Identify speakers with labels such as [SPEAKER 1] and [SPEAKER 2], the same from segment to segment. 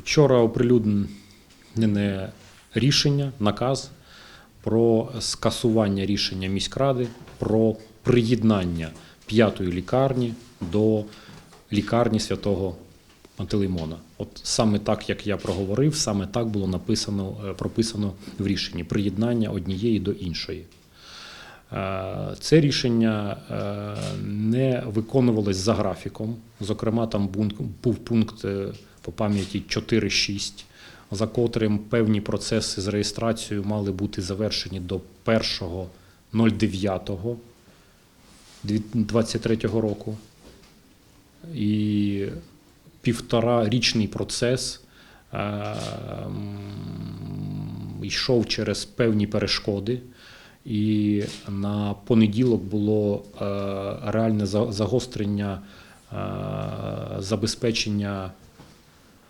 [SPEAKER 1] Вчора оприлюднене рішення, наказ про скасування рішення міськради про приєднання п'ятої лікарні до лікарні святого Пантелеймона. От саме так, як я проговорив, саме так було написано, е, прописано в рішенні приєднання однієї до іншої. Е, Це рішення е, не виконувалось за графіком. Зокрема, там був пункт по пам'яті 4.6, за котрим певні процеси з реєстрацією мали бути завершені до 1.09.23 року. І півтора річний процес е, м, йшов через певні перешкоди. І на понеділок було е, реальне загострення е, забезпечення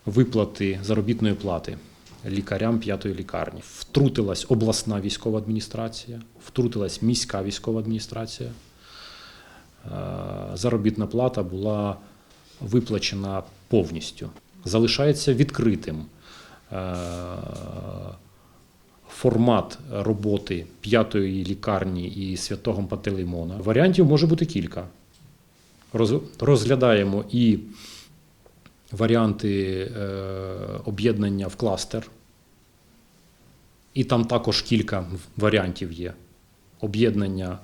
[SPEAKER 1] виплати заробітної плати лікарям п'ятої лікарні. Втрутилась обласна військова адміністрація, втрутилась міська військова адміністрація. Е, Заробітна плата була виплачена повністю. Залишається відкритим е, формат роботи п'ятої лікарні і святого Пантелеймона. Варіантів може бути кілька. Розглядаємо і варіанти е, об'єднання в кластер. І там також кілька варіантів є. Об'єднання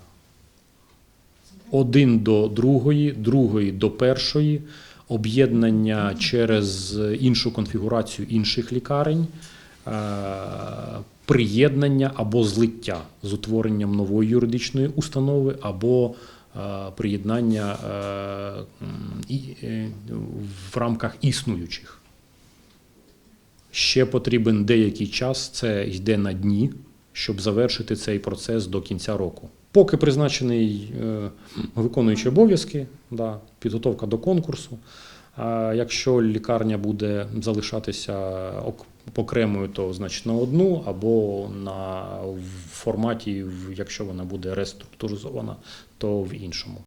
[SPEAKER 1] один до другої, другої до першої, об'єднання через іншу конфігурацію інших лікарень, е, приєднання або злиття з утворенням нової юридичної установи, або приєднання е, м, і, е, в рамках існуючих. Ще потрібен деякий час, це йде на дні, щоб завершити цей процес до кінця року. Поки призначений е, виконуючий обов'язки, да, підготовка до конкурсу. Якщо лікарня буде залишатися окремою, то значить на одну, або на в форматі, якщо вона буде реструктуризована, то в іншому.